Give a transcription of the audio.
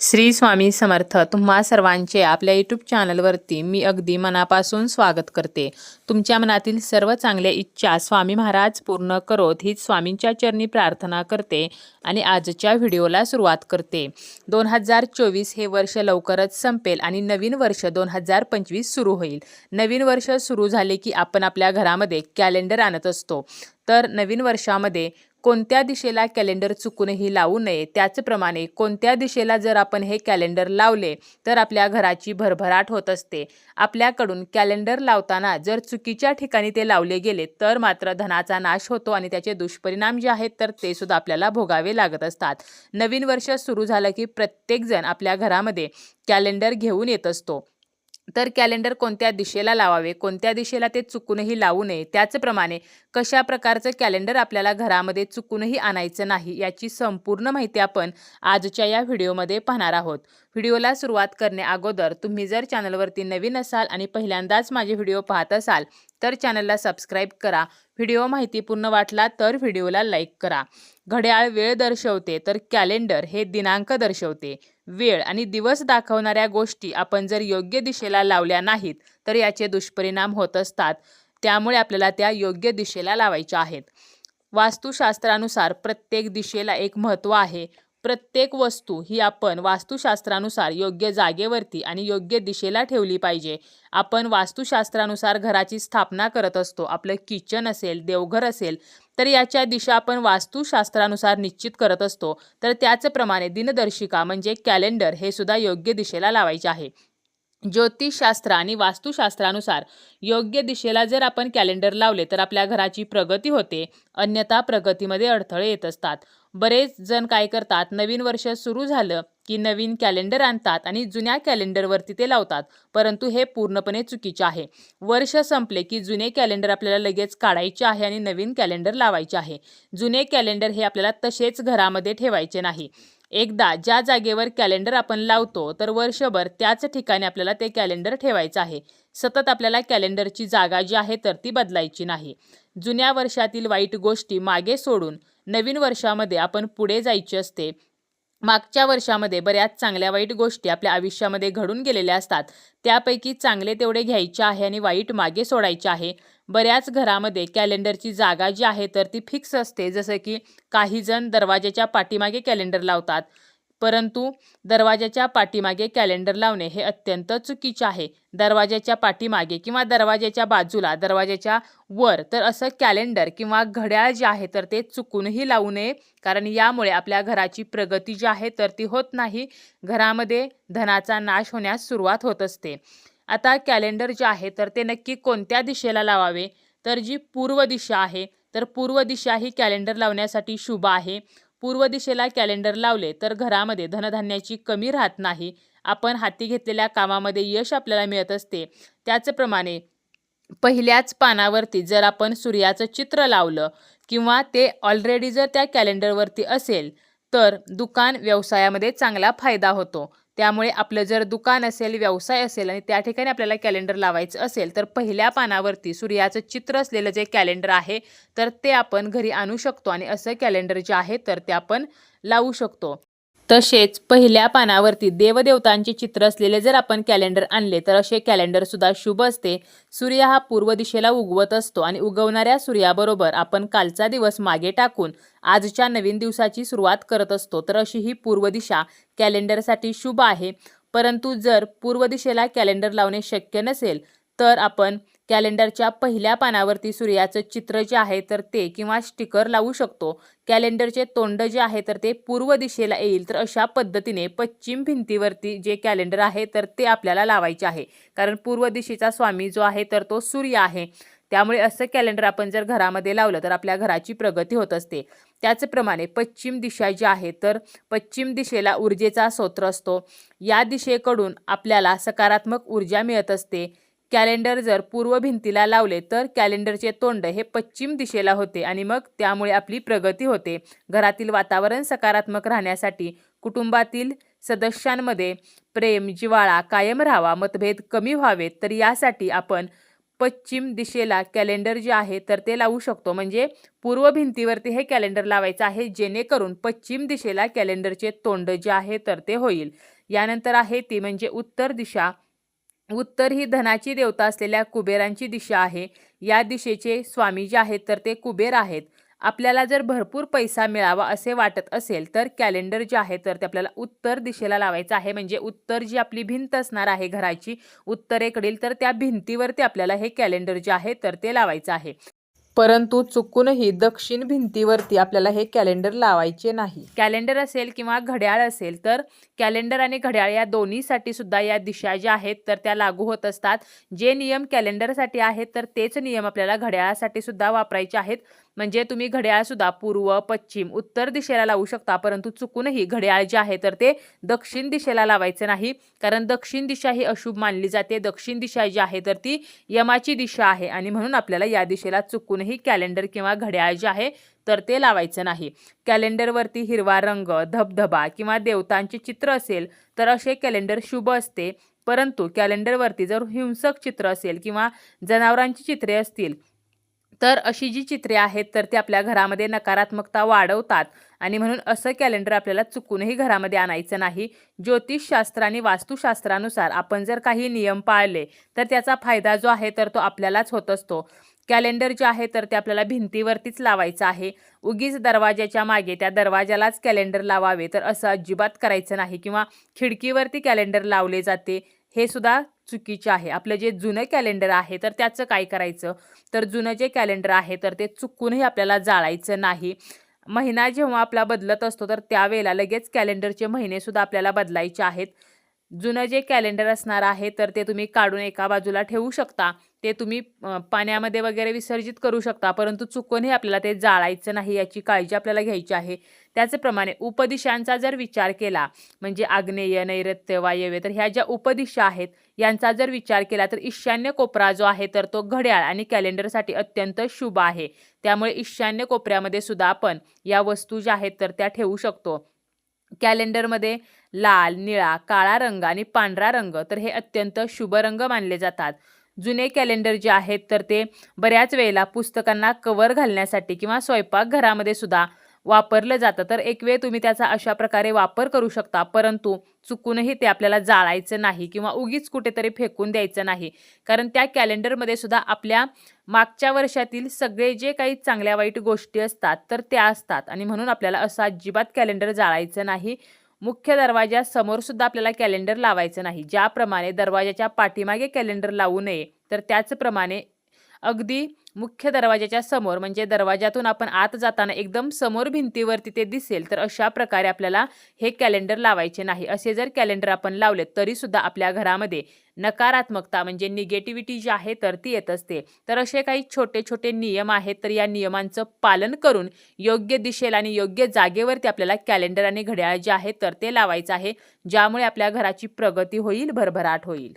श्री स्वामी समर्थ तुम्हा सर्वांचे आपल्या यूट्यूब चॅनलवरती मी अगदी मनापासून स्वागत करते. तुमच्या मनातील सर्व चांगल्या इच्छा स्वामी महाराज पूर्ण करोत हीच स्वामींच्या चरणी प्रार्थना करते आणि आजच्या व्हिडिओला सुरुवात करते. दोन हजार चोवीस हे वर्ष लवकरच संपेल आणि नवीन वर्ष दोन हजार पंचवीस सुरू होईल. नवीन वर्ष सुरू झाले की आपण आपल्या घरामध्ये कॅलेंडर आणत असतो. तर नवीन वर्षामध्ये कोणत्या दिशेला कॅलेंडर चुकूनही लावू नये? त्याचप्रमाणे कोणत्या दिशेला जर आपण हे कॅलेंडर लावले तर आपल्या घराची भरभराट होत असते. आपल्याकडून कॅलेंडर लावताना जर चुकीच्या ठिकाणी ते लावले गेले तर मात्र धनाचा नाश होतो आणि त्याचे दुष्परिणाम जे आहेत तर ते सुद्धा आपल्याला भोगावे लागत असतात. नवीन वर्ष सुरू झालं की प्रत्येकजण आपल्या घरामध्ये कॅलेंडर घेऊन येत असतो. तर कॅलेंडर कोणत्या दिशेला लावावे? कोणत्या दिशेला ते चुकूनही लावू नये? त्याचप्रमाणे कशा प्रकारचं कॅलेंडर आपल्याला घरामध्ये चुकूनही आणायचं नाही याची संपूर्ण माहिती आपण आजच्या या व्हिडिओमध्ये पाहणार आहोत. व्हिडिओला सुरुवात करणे अगोदर तुम्ही जर चॅनलवरती नवीन असाल आणि पहिल्यांदाच माझे व्हिडिओ पाहत असाल तर चॅनलला सबस्क्राईब करा. व्हिडिओ माहितीपूर्ण वाटला तर व्हिडिओला लाईक करा. घड्याळ वेळ दर्शवते तर कॅलेंडर हे दिनांक दर्शवते. वेळ आणि दिवस दाखवणाऱ्या गोष्टी आपण जर योग्य दिशेला लावल्या नाहीत तर याचे दुष्परिणाम होत असतात. त्यामुळे आपल्याला त्या योग्य दिशेला लावायच्या आहेत. वास्तुशास्त्रानुसार प्रत्येक दिशेला एक महत्त्व आहे. प्रत्येक वस्तू ही आपण वास्तुशास्त्रानुसार योग्य जागेवरती आणि योग्य दिशेला ठेवली पाहिजे. आपण वास्तुशास्त्रानुसार घराची स्थापना करत असतो. आपलं किचन असेल देवघर असेल तर याच्या दिशा आपण वास्तुशास्त्रानुसार निश्चित करत असतो. तर त्याचप्रमाणे दिनदर्शिका म्हणजे कॅलेंडर हे सुद्धा योग्य दिशेला लावायचे आहे. ज्योतिषशास्त्र आणि वास्तुशास्त्रानुसार योग्य दिशेला जर आपण कॅलेंडर लावले तर आपल्या घराची प्रगती होते. अन्यथा प्रगतीमध्ये अडथळे येत असतात. बरेच जण काय करतात नवीन वर्ष सुरू झालं की नवीन कॅलेंडर आणतात आणि जुन्या कॅलेंडरवरती ते लावतात. परंतु हे पूर्णपणे चुकीचे आहे. वर्ष संपले की जुने कॅलेंडर आपल्याला लगेच काढायचे आहे आणि नवीन कॅलेंडर लावायचे आहे. जुने कॅलेंडर हे आपल्याला तसेच घरामध्ये ठेवायचे नाही. एकदा ज्या जागेवर कॅलेंडर आपण लावतो तर वर्षभर त्याच ठिकाणी आपल्याला ते कॅलेंडर ठेवायचं आहे. सतत आपल्याला कॅलेंडरची जागा जी आहे तर ती बदलायची नाही. जुन्या वर्षातील वाईट गोष्टी मागे सोडून नवीन वर्षामध्ये आपण पुढे जायचे असते. मागच्या वर्षामध्ये बऱ्याच चांगल्या वाईट गोष्टी आपल्या आयुष्यामध्ये घडून गेलेल्या असतात. त्यापैकी चांगले तेवढे घ्यायचे आहे आणि वाईट मागे सोडायचे आहे. बऱ्याच घरामध्ये कॅलेंडरची जागा जी आहे तर ती फिक्स असते. जसं की काहीजण दरवाजाच्या पाठीमागे कॅलेंडर लावतात. परंतु दरवाजाच्या पाठीमागे कॅलेंडर लावणे हे अत्यंत चुकीचे आहे. दरवाजाच्या पाठीमागे किंवा दरवाजाच्या बाजूला दरवाजाच्या वर तर असं कॅलेंडर किंवा घड्याळ जे आहे तर ते चुकूनही लावू नये. कारण यामुळे आपल्या घराची प्रगती जी आहे तर ती होत नाही. घरामध्ये धनाचा नाश होण्यास सुरुवात होत असते. आता कॅलेंडर जे आहे तर ते नक्की कोणत्या दिशेला लावावे? तर जी पूर्व दिशा आहे तर पूर्व दिशा ही कॅलेंडर लावण्यासाठी शुभ आहे. पूर्व दिशेला कॅलेंडर लावले तर घरामध्ये धनधान्याची कमी राहत नाही. आपण हाती घेतलेल्या कामामध्ये यश आपल्याला मिळत असते. त्याचप्रमाणे पहिल्याच पानावरती जर आपण सूर्याचं चित्र लावलं किंवा ते ऑलरेडी जर त्या कॅलेंडरवरती असेल तर दुकान व्यवसायामध्ये चांगला फायदा होतो. त्यामुळे आपलं जर दुकान असेल व्यवसाय असेल आणि त्या ठिकाणी आपल्याला कॅलेंडर लावायचं असेल तर पहिल्या पानावरती सूर्याचं चित्र असलेलं जे कॅलेंडर आहे तर ते आपण घरी आणू शकतो आणि असं कॅलेंडर जे आहे तर ते आपण लावू शकतो. तसेच पहिल्या पानावरती देवदेवतांचे चित्र असलेले जर आपण कॅलेंडर आणले तर असे कॅलेंडर सुद्धा शुभ असते. सूर्य हा पूर्व दिशेला उगवत असतो आणि उगवणाऱ्या सूर्याबरोबर आपण कालचा दिवस मागे टाकून आजच्या नवीन दिवसाची सुरुवात करत असतो. तर अशी ही पूर्व दिशा कॅलेंडरसाठी शुभ आहे. परंतु जर पूर्व दिशेला कॅलेंडर लावणे शक्य नसेल तर आपण कॅलेंडरच्या पहिल्या पानावरती सूर्याचं चित्र जे आहे तर ते किंवा स्टिकर लावू शकतो. कॅलेंडरचे तोंड जे आहे तर ते पूर्व दिशेला येईल तर अशा पद्धतीने पश्चिम भिंतीवरती जे कॅलेंडर आहे तर ते आपल्याला लावायचे आहे. कारण पूर्व दिशेचा स्वामी जो आहे तर तो सूर्य आहे. त्यामुळे असं कॅलेंडर आपण जर घरामध्ये लावलं तर आपल्या घराची प्रगती होत असते. त्याचप्रमाणे पश्चिम दिशा जी आहे तर पश्चिम दिशेला ऊर्जेचा स्रोत्र असतो. या दिशेकडून आपल्याला सकारात्मक ऊर्जा मिळत असते. कॅलेंडर जर पूर्व भिंतीला लावले तर कॅलेंडरचे तोंड हे पश्चिम दिशेला होते आणि मग त्यामुळे आपली प्रगती होते. घरातील वातावरण सकारात्मक राहण्यासाठी कुटुंबातील सदस्यांमध्ये प्रेम जिवाळा कायम राहावा मतभेद कमी व्हावेत तर यासाठी आपण पश्चिम दिशेला कॅलेंडर जे आहे तर ते लावू शकतो. म्हणजे पूर्व भिंतीवरती हे कॅलेंडर लावायचं आहे जेणेकरून पश्चिम दिशेला कॅलेंडरचे तोंड जे आहे तर ते होईल. यानंतर आहे ती म्हणजे उत्तर दिशा. उत्तर ही धनाची देवता असलेल्या कुबेरांची दिशा आहे. या दिशेचे स्वामी जे आहेत तर ते कुबेर आहेत. आपल्याला जर भरपूर पैसा मिळावा असे वाटत असेल तर कॅलेंडर जे आहे तर ते आपल्याला उत्तर दिशेला लावायचं आहे. म्हणजे उत्तर जी आपली भिंत असणार आहे घराची उत्तरेकडील तर त्या भिंतीवरती आपल्याला हे कॅलेंडर जे आहे तर ते लावायचं आहे. परंतु चुकूनही दक्षिण भिंतीवरती आपल्याला हे कॅलेंडर लावायचे नाही. कॅलेंडर असेल किंवा घड्याळ असेल तर कॅलेंडर आणि घड्याळ या दोन्हीसाठी सुद्धा या दिशा ज्या आहेत तर त्या लागू होत असतात. जे नियम कॅलेंडरसाठी आहेत तर तेच नियम आपल्याला घड्याळासाठी सुद्धा वापरायचे आहेत. म्हणजे तुम्ही घड्याळ सुद्धा पूर्व पश्चिम उत्तर दिशेला लावू शकता परंतु चुकूनही घड्याळ जे आहे तर ते दक्षिण दिशेला लावायचे नाही कारण दक्षिण दिशा ही अशुभ मानली जाते. दक्षिण दिशा जी आहे तर ती यमाची दिशा आहे आणि म्हणून आपल्याला या दिशेला चुकूनही कॅलेंडर किंवा घड्याळ जे आहे तर ते लावायचं नाही. कॅलेंडरवरती हिरवा रंग धबधबा किंवा देवतांचे चित्र असेल तर असे कॅलेंडर शुभ असते परंतु कॅलेंडरवरती जर हिंसक चित्र असेल किंवा जनावरांची चित्रे असतील तर अशी जी चित्रे आहेत तर ती आपल्या घरामध्ये नकारात्मकता वाढवतात. आणि म्हणून असं कॅलेंडर आपल्याला चुकूनही घरामध्ये आणायचं नाही. ज्योतिषशास्त्र आणि वास्तुशास्त्रानुसार आपण जर काही नियम पाळले तर त्याचा फायदा जो आहे तर तो आपल्यालाच होत असतो. कॅलेंडर जे आहे तर ते आपल्याला भिंतीवरतीच लावायचं आहे. उगीच दरवाजाच्या मागे त्या दरवाजालाच कॅलेंडर लावावे तर असं अजिबात करायचं नाही. किंवा खिडकीवरती कॅलेंडर लावले जाते हे सुद्धा चुकीचे आहे. आपलं जे जुनं कॅलेंडर आहे तर त्याचं काय करायचं? तर जुनं जे कॅलेंडर आहे तर ते चुकूनही आपल्याला जाळायचं नाही. महिना जेव्हा आपला बदलत असतो तर त्यावेळेला लगेच कॅलेंडरचे महिनेसुद्धा आपल्याला बदलायचे आहेत. जुनं जे कॅलेंडर असणार आहे तर ते तुम्ही काढून एका बाजूला ठेवू शकता. ते तुम्ही पाण्यामध्ये वगैरे विसर्जित करू शकता परंतु चुकूनही आपल्याला ते जाळायचं नाही याची काळजी आपल्याला घ्यायची आहे. त्याचप्रमाणे उपदिशांचा जर विचार केला म्हणजे आग्नेय नैऋत्य वायव्य तर ह्या ज्या उपदिशा आहेत यांचा जर विचार केला तर ईशान्य कोपरा जो आहे तर तो घड्याळ आणि कॅलेंडरसाठी अत्यंत शुभ आहे. त्यामुळे ईशान्य कोपऱ्यामध्ये सुद्धा आपण या वस्तू ज्या आहेत तर त्या ठेवू शकतो. कॅलेंडरमध्ये लाल निळा काळा रंग आणि पांढरा रंग तर हे अत्यंत शुभ रंग मानले जातात. जुने कॅलेंडर जे आहेत तर ते बऱ्याच वेळेला पुस्तकांना कवर घालण्यासाठी किंवा स्वयंपाकघरामध्ये सुद्धा वापरलं जातं. तर एक वेळ तुम्ही त्याचा अशा प्रकारे वापर करू शकता परंतु चुकूनही ते आपल्याला जाळायचं नाही किंवा उगीच कुठेतरी फेकून द्यायचं नाही. कारण त्या कॅलेंडरमध्ये सुद्धा आपल्या मागच्या वर्षातील सगळे जे काही चांगल्या वाईट गोष्टी असतात तर त्या असतात. आणि म्हणून आपल्याला असं अजिबात कॅलेंडर जाळायचं नाही. मुख्य दरवाजासमोर सुद्धा आपल्याला कॅलेंडर लावायचं नाही. ज्याप्रमाणे दरवाजाच्या पाठीमागे कॅलेंडर लावू नये तर त्याचप्रमाणे अगदी मुख्य दरवाजाच्या समोर म्हणजे दरवाजातून आपण आत जाताना एकदम समोर भिंतीवर तिथे दिसेल तर अशा प्रकारे आपल्याला हे कॅलेंडर लावायचे नाही. असे जर कॅलेंडर आपण लावले तरीसुद्धा आपल्या घरामध्ये नकारात्मकता म्हणजे निगेटिव्हिटी जी आहे तर ती येत असते. तर असे काही छोटे छोटे नियम आहेत तर या नियमांचं पालन करून योग्य दिशेला आणि योग्य जागेवरती आपल्याला कॅलेंडर आणि घड्याळ जे आहे तर ते लावायचं आहे ज्यामुळे आपल्या घराची प्रगती होईल भरभराट होईल.